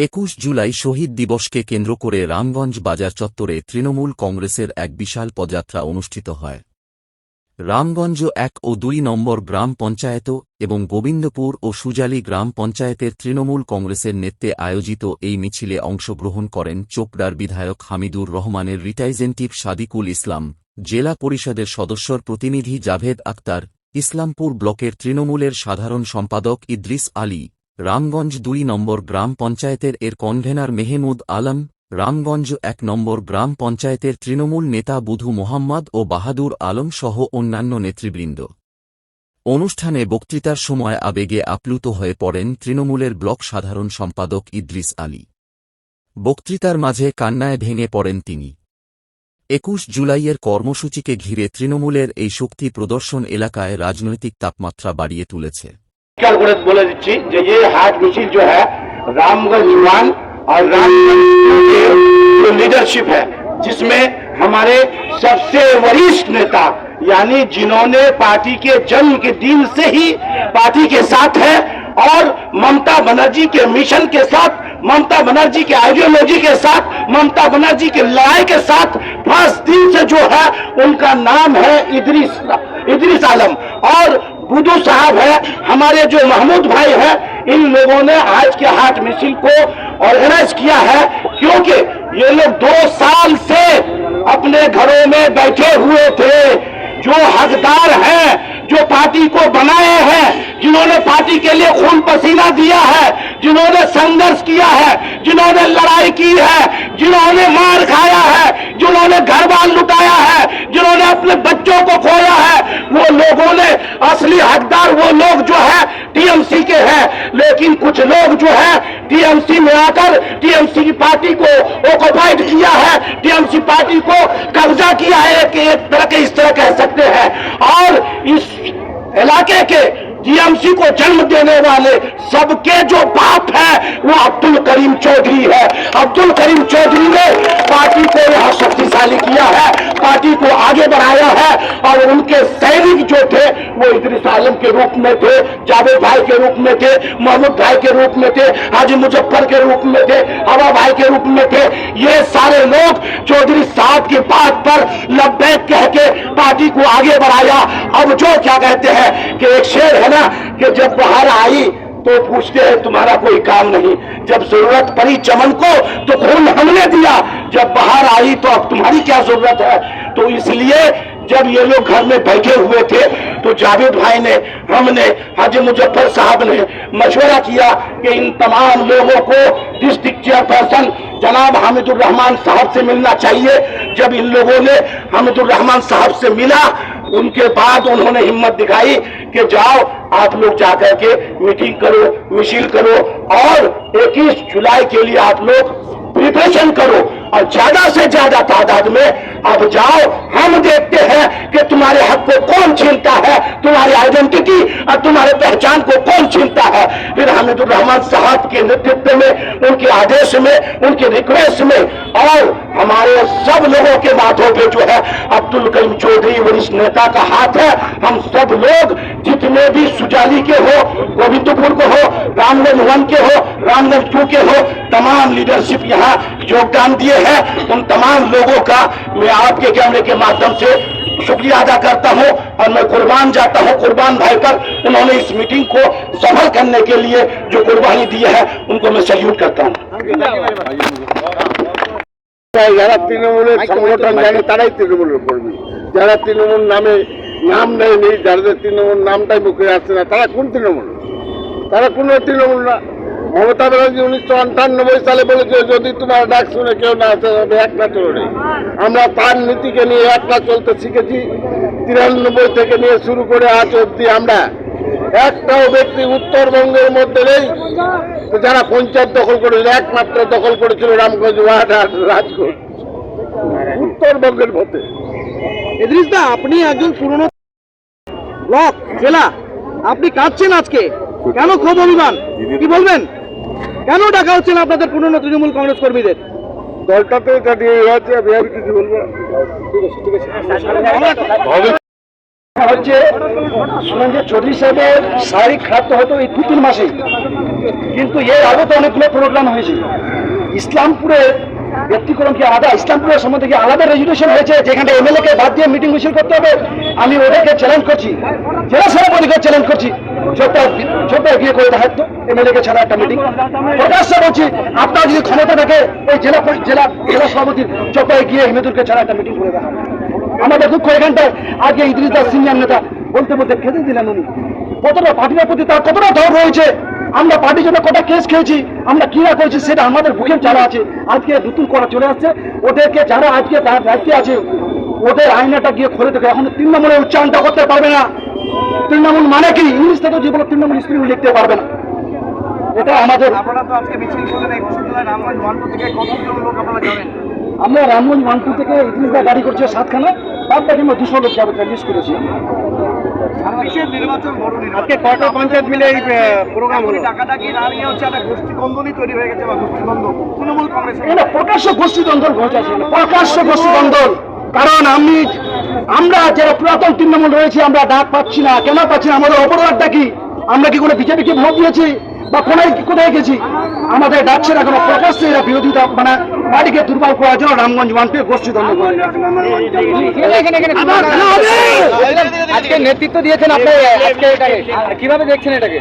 একুশ জুলাই শহীদ দিবসকে কেন্দ্র করে রামগঞ্জ বাজার চত্বরে তৃণমূল কংগ্রেসের এক বিশাল পদযাত্রা অনুষ্ঠিত হয়। রামগঞ্জ এক ও দুই নম্বর গ্রাম পঞ্চায়েত এবং গোবিন্দপুর ও সুজালি গ্রাম পঞ্চায়েতের তৃণমূল কংগ্রেসের নেতৃত্বে আয়োজিত এই মিছিলে অংশগ্রহণ করেন চোপড়ার বিধায়ক হামিদুর রহমানের রিটাইজেন্টিভ সাদিকুল ইসলাম, জেলা পরিষদের সদস্যর প্রতিনিধি জাভেদ আক্তার ইসলামপুর ব্লকের তৃণমূলের সাধারণ সম্পাদক ইদ্রিস আলী রামগঞ্জ দুই নম্বর গ্রাম পঞ্চায়েতের এর কনভেনার মেহমুদ আলম, রামগঞ্জ এক নম্বর গ্রাম পঞ্চায়েতের তৃণমূল নেতা বুধু মোহাম্মদ ও বাহাদুর আলম সহ অন্যান্য নেতৃবৃন্দ। অনুষ্ঠানে বক্তৃতার সময় আবেগে আপ্লুত হয়ে পড়েন তৃণমূলের ব্লক সাধারণ সম্পাদক ইদ্রিস আলী। বক্তৃতার মাঝে কান্নায় ভেঙে পড়েন তিনি। একুশ জুলাইয়ের কর্মসূচিকে ঘিরে তৃণমূলের এই শক্তি প্রদর্শন এলাকায় রাজনৈতিক তাপমাত্রা বাড়িয়ে তুলেছে। क्लियर बोले বলে দিচ্ছি যে ये हाट मिছিল जो है, रामगढ़ युवान और रामगढ़ जो लीडरशिप है, जिसमें हमारे सबसे वरिष्ठ नेता, यानी जिन्होंने पार्टी के जन्म के दिन से ही पार्टी के साथ है और ममता बनर्जी के मिशन के साथ, ममता बनर्जी के आइडियोलॉजी के साथ, ममता बनर्जी के लड़ाई के साथ फ़र्स्ट दिन से जो है, उनका नाम है इदरीस इदरीस आलम। और बुद्धू साहब है, हमारे जो महमूद भाई है, इन लोगों ने आज के हाट मिছিল को ऑर्गेनाइज किया है, क्योंकि ये लोग दो साल से अपने घरों में बैठे हुए थे। जो हकदार हैं, जो पार्टी को बनाए हैं, जिन्होंने पार्टी के लिए खून पसीना दिया है, जिन्होंने संघर्ष किया है, जिन्होंने लड़ाई की है, जिन्होंने मार खाया है जिन्होंने घर बार लुटाया है जिन्होंने अपने बच्चों को खोया है वो लोगों ने असली हकदार वो लोग जो है टीएमसी के हैं। लेकिन कुछ लोग जो है, टीएमसी में आकर टीएमसी की पार्टी को ऑक्युपाइड किया है। टीएमसी पार्टी को कब्जा किया है कि एक तरह के इस तरह कह सकते हैं। और इस इलाके के टीएमसी को जन्म देने वाले सबके जो बाप है, वो अब्दुल करीम चौधरी है। अब्दुल करीम चौधरी ने पार्टी को यहाँ शक्तिशाली किया है, पार्टी को आगे बढ़ाया है और उनके सैनिक जो थे, वो इदरिस आलम के रूप में थे, जावेद भाई के रूप में थे मोहम्मद भाई के रूप में थे, हाजी मुजफ्फर के रूप में थे, हवा भाई के रूप में थे। ये सारे लोग चौधरी साहब की बात पर लब्बैक कह के पार्टी को आगे बढ़ाया। अब जो क्या कहते हैं कि एक शेर है ना कि जब बाहर आई तो पूछते हैं, तुम्हारा कोई काम नहीं। जब ज़रूरत पड़ी चमन को तो खून हमने दिया। जब बाहर आई तो अब तुम्हारी क्या ज़रूरत है? तो इसलिए जब ये लोग घर में बैठे हुए थे तो जावेद भाई ने, हमने, हाजी मुजफ्फर साहब ने मशवरा किया कि इन तमाम लोगों को डिस्ट्रिक्ट चेयरपर्सन जनाब हामिदुर रहमान साहब से मिलना चाहिए। जब इन लोगों ने हामिदुर रहमान साहब से मिला, उनके बाद उन्होंने हिम्मत दिखाई कि जाओ आप लोग जाकर के मीटिंग करो मिशिल करो और 21 जुलाई के लिए आप लोग प्रिपरेशन करो। और ज़्यादा से ज़्यादा तादाद में अब जाओ, हम देखते हैं कि तुम्हारे हक को कौन छीनता है, तुम्हारी आइडेंटिटी और तुम्हारे पहचान को कौन छीनता है। फिर हामिदुर रहमान साहब के नेतृत्व में, उनके आदेश में, उनके रिक्वेस्ट में और हमारे सब लोगों के माथों पे जो है अब्दुल करीम चौधरी वरिष्ठ नेता का हाथ है। हम सब लोग जितने भी सुजाली के हो गोविंदपुर को हो रामगंज वन के हो रामगंज टू के हो तमाम लीडरशिप यहाँ योगदान दिए हैं उन तमाम लोगों का मैं आपके कैमरे के माध्यम से शुक्रिया अदा करता हूं और मैं कुर्बान जाता हूं कुर्बान भाई पर उन्होंने इस मीटिंग को सफल करने के लिए जो कुर्बानी दी है उनको मैं सल्यूट करता हूं যারা তৃণমূলের সংগঠন জানে তারাই তৃণমূলের কর্মী যারা তৃণমূল নামে নাম নেয়নি যাদের তৃণমূল নামটাই মুখে আসছে না, তারা কোন তৃণমূল? তারা কোনো তৃণমূল না। মমতা ব্যানার্জি উনিশশো আটানব্বই সালে বলেছে, যদি তোমার ডাক শুনে কেউ না আসে, তবে একলা চলে আমরা তার নীতিকে নিয়ে একলা চলতে শিখেছি। তিরানব্বই থেকে নিয়ে শুরু করে আজ অব্দি আমরা একটাও ব্যক্তি উত্তরবঙ্গের মধ্যে নেই। যারা পঞ্চায়েত দখল করেছিল, একমাত্র দখল করেছিল রামগঞ্জ ওয়ার্ড আর রাজকোট উত্তরবঙ্গের মধ্যে। ইদ্রিস দা আপনি একজন পুরনো ব্লক জেলা আপনি কাঁদছেন আজকে? কেন ক্ষোভ অভিমান? কি বলবেন? কেন ডাকা হচ্ছে না আপনাদের পুরনো তৃণমূল কংগ্রেস কর্মীদের? দলটাতে এটা নিয়ে আমি আর কিছু বলব না। আমরা- হচ্ছে শুনেন যে চৌধুরী সাহেবের শারীরিক খারাপ তো হয়তো এই দু তিন মাসেই। কিন্তু এর আগে তো অনেকগুলো প্রোগ্রাম হয়েছে। ইসলামপুরে ব্যক্তিক্রম কি আলাদা? ইসলামপুরের সম্বন্ধে কি আলাদা রেজুলেশন হয়েছে? যেখানে এমএলএ কে বাদ দিয়ে মিটিং মিছিল করতে হবে? আমি ওদেরকে চ্যালেঞ্জ করছি। জেলা সভাপতিকে চ্যালেঞ্জ করছি। আমাদের দুঃখ এখানটায়। আগে ইদ্রিস দাস সিনিয়র নেতা, বলতে বলতে খেতে দিলেন উনি। কতটা পার্টির প্রতি তার কতটা ধর রয়েছে? আমরা পার্টির জন্য কটা কেস খেয়েছি আমরা কি না করেছি সেটা আমাদের বুকের চালা আছে। আজকে নতুন করা চলে আসছে। ওদেরকে যারা আজকে তার দায়িত্বে আছে ওদের আয়নাটা গিয়ে খুলে দেখে এখন নম্বরের উচ্চারণটা করতে পারবে না। তৃণমূল মানে কি? ইংলিশ থেকে জীবনে তৃণমূল স্ত্রী লিখতে পারবে না। এটা আমাদের আমরা রামগঞ্জ ওয়ানপুর থেকে ইতিহাসটা গাড়ি করছে সাতখানা। তার থেকে আমরা দুশো লোক যাবে লিস্ট করেছি আজকে কয়টা পঞ্চায়েত মিলে এই প্রোগ্রাম হলো। টাকাটাকি না নিয়ে হচ্ছে একটা গোষ্ঠী দ্বন্দ্বই তৈরি হয়ে গেছে বা গোষ্ঠী দ্বন্দ্ব তৃণমূল কংগ্রেস এটা প্রকাশ্য গোষ্ঠী দ্বন্দ্ব ঘটেছে প্রকাশ্য গোষ্ঠী দ্বন্দ্ব কারণ আমি আমরা যারা পুরাতন তৃণমূল রয়েছে আমরা ডাক পাচ্ছি না কেন পাচ্ছি না? আমাদের অপরাধটা কি? আমরা কি কোনো বিজেপিকে ভোট দিয়েছি? বা কোনায় কোথায় গেছি? আমাদের ডাকছে না কোনো প্রকাশ্যে এরা বিরোধিতা মানে বাড়িকে দুর্বল করার জন্য রামগঞ্জ ওয়ানকে গোষ্ঠী দ্বন্দ্ব করে। আজকে নেতৃত্ব দিয়েছেন আপনি আজকে এটাকে। কীভাবে দেখছেন এটাকে?